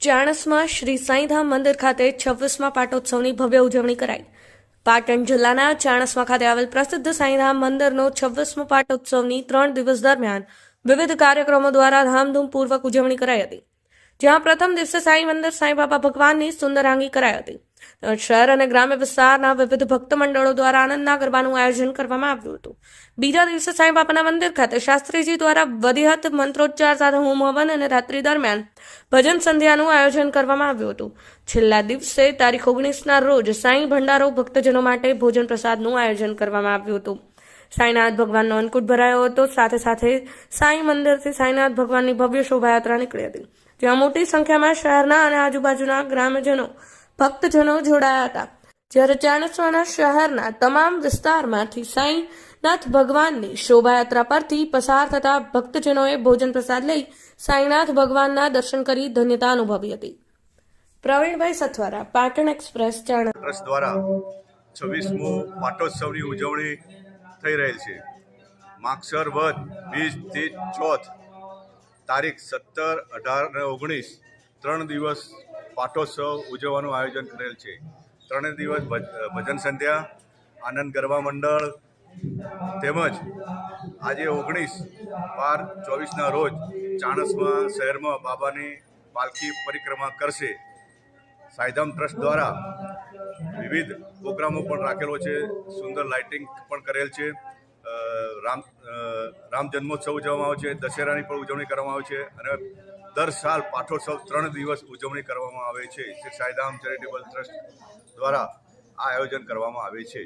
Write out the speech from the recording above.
ચાણસમાં શ્રી સાંઈધામ મંદિર ખાતે છવ્વીસમાં પાટોત્સવની ભવ્ય ઉજવણી કરાઈ. પાટણ જિલ્લાના ચાણસમા ખાતે આવેલ પ્રસિદ્ધ સાંઈધામ મંદિરનો છવ્વીસમો પાટોત્સવની ત્રણ દિવસ દરમિયાન વિવિધ કાર્યક્રમો દ્વારા ધામધૂમપૂર્વક ઉજવણી કરાઈ હતી. જ્યાં પ્રથમ દિવસે સાંઈ મંદિર સાંઈબાબા ભગવાનની સુંદરાંગી કરાઈ હતી. શહેર અને ગ્રામ્ય વિસ્તારના વિવિધ ભક્ત મંડળો દ્વારા આનંદના ગરબાનું આયોજન કરવામાં આવ્યું હતું. બીજા દિવસે સાંઈબાપાના મંદિર ખાતે શાસ્ત્રીજી દ્વારા વધિહત મંત્રોચ્ચાર સાથે હોમ હવન અને રાત્રિ દરમિયાન ભજન સંધ્યાનું આયોજન કરવામાં આવ્યું હતું. છેલ્લા દિવસે તારીખ ઓગણીસના રોજ સાંઈ ભંડારો ભક્તજનો માટે ભોજન પ્રસાદનું આયોજન કરવામાં આવ્યું હતું. સાંઈનાથ ભગવાનનો અન્નકૂટ ભરાયો હતો. સાથે સાથે સાંઈ મંદિરથી સાંઈનાથ ભગવાનની ભવ્ય શોભાયાત્રા નીકળી હતી. જ્યાં મોટી સંખ્યામાં શહેરના અને આજુબાજુના ગ્રામજનો ભક્તજનો જોડાયા હતા. જ્યારે ચાણસવાના શહેરના તમામ વિસ્તારમાંથી સાંઈનાથ ભગવાનની શોભાયાત્રા પરથી પસાર થતા ભક્તજનોએ ભોજન પ્રસાદ લઈ સાંઈનાથ ભગવાનના દર્શન કરી ધન્યતા અનુભવી હતી. પ્રવીણભાઈ સથવારા, પાટણ એક્સપ્રેસ ચાણસ દ્વારા છવ્વીસમું પાટોત્સવની ઉજવણી થઈ રહેલ છે. માગસર વધ બીજથી ચોથ તારીખ સત્તર, અઢાર અને ઓગણીસ ત્રણ દિવસ પાટોત્સવ ઉજવવાનું આયોજન કરેલ છે. ત્રણેય દિવસ ભજ- ભજન સંધ્યા, આનંદ ગરબા મંડળ તેમજ આજે ઓગણીસ બાર ચોવીસના રોજ ચાણસમાં શહેરમાં બાબાની પાલખી પરિક્રમા કરશે. સાયધામ ટ્રસ્ટ દ્વારા વિવિધ પ્રોગ્રામો પણ રાખેલો છે. સુંદર લાઇટિંગ પણ કરેલ છે. રામ રામ જન્મોત્સવ ઉજવવામાં આવે છે, દશેરાની પણ ઉજવણી કરવામાં આવે છે, અને દર સાલ પાઠોત્સવ ત્રણ દિવસ ઉજવણી કરવામાં આવે છે શ્રી સાઈધામ ચેરિટેબલ ટ્રસ્ટ દ્વારા આ આયોજન કરવામાં આવે છે.